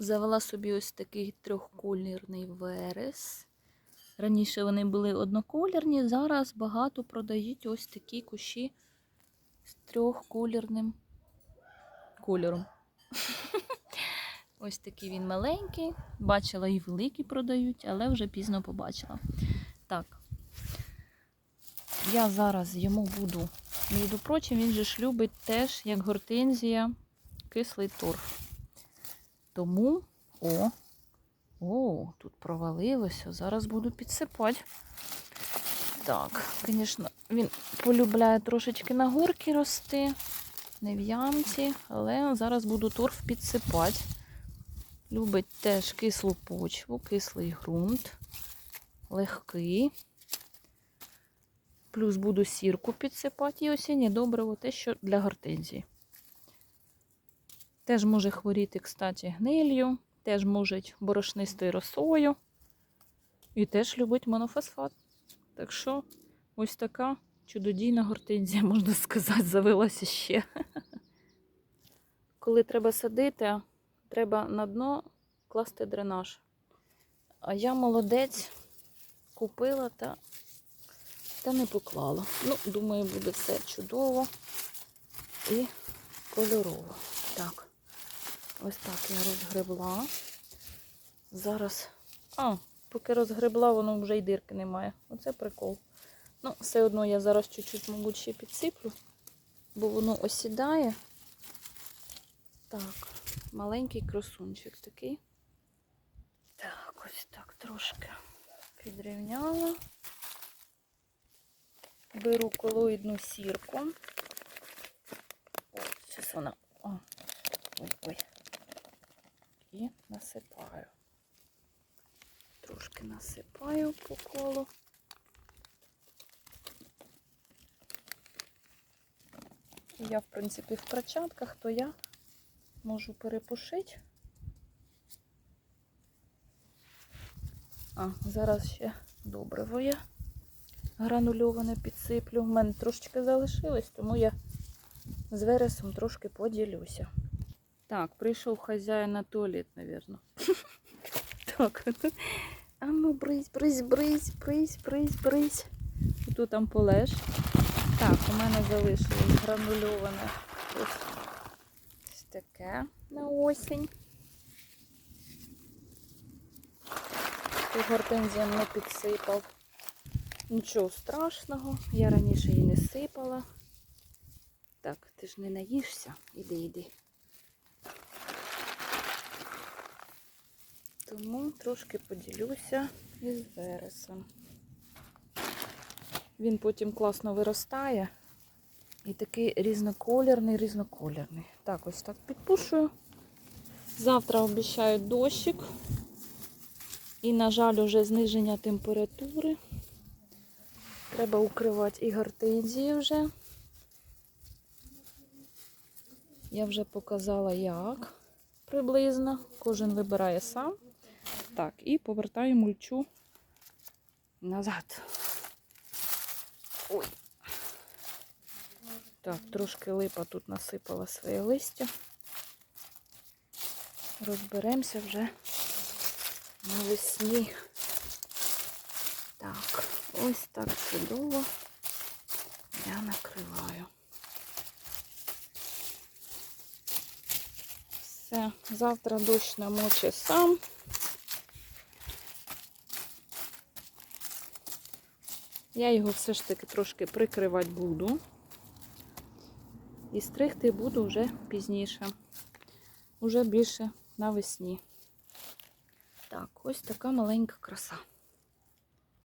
Завела собі ось такий трьохколірний верес. Раніше вони були одноколірні, зараз багато продають ось такі кущі з трьохколірним кольором. Ось такий він маленький. Бачила і великі продають, але вже пізно побачила. Так. Я зараз йому буду. Між прочим, він же ж любить теж, як гортензія, кислий торф. Тому, о, о, тут провалилося. Зараз буду підсипати. Так, звісно, він полюбляє трошечки на горки рости, не в ямці, але зараз буду торф підсипати. Любить теж кислу почву, кислий ґрунт, легкий. Плюс буду сірку підсипати і осіннє добриво, те, що для гортензії. Теж може хворіти, кстати, гнилью, теж може борошнистою росою. І теж любить монофосфат. Так що ось така чудодійна гортензія, можна сказати, завелася ще. Коли треба садити, треба на дно класти дренаж. А я молодець купила та, та не поклала. Ну, думаю, буде все чудово і кольорово. Так, ось так я розгребла. Зараз. А, поки розгребла, воно вже й дирки немає. Оце прикол. Ну, все одно я зараз чуть-чуть, мабуть, ще підсиплю, бо воно осідає. Так, маленький красунчик такий. Так, ось так трошки підрівняла. Беру колоїдну сірку. О, зараз вона. О, ой, ой. І насипаю. Трошки насипаю по колу. Я, в принципі, в перчатках, то я можу перепушити. А, зараз ще добриво я гранульоване підсиплю. У мене трошечки залишилось, тому я з вересом трошки поділюся. Так, прийшов хазяїн на туалет, мабуть. Так. А ну бризь, бризь, бризь, бризь, бризь, бризь. Тут там полеж. Так, у мене залишилось гранульоване ось таке на осінь. Тут гортензіям не підсипав. Нічого страшного, я раніше її не сипала. Так, ти ж не наїшся. Іди, іди. Тому трошки поділюся із вересом. Він потім класно виростає. І такий різноколірний, різноколірний. Так, ось так підпушую. Завтра обіцяють дощик. І, на жаль, уже зниження температури. Треба укривати і гортензії вже. Я вже показала, як приблизно. Кожен вибирає сам. Так, і повертаю мульчу назад. Ой. Так, трошки липа тут насипала своє листя. Розберемося вже навесні. Так, ось так чудово я накриваю. Все, завтра дощ намочить сам. Я його все ж таки трошки прикривати буду. І стригти буду вже пізніше. Уже більше навесні. Так, ось така маленька краса.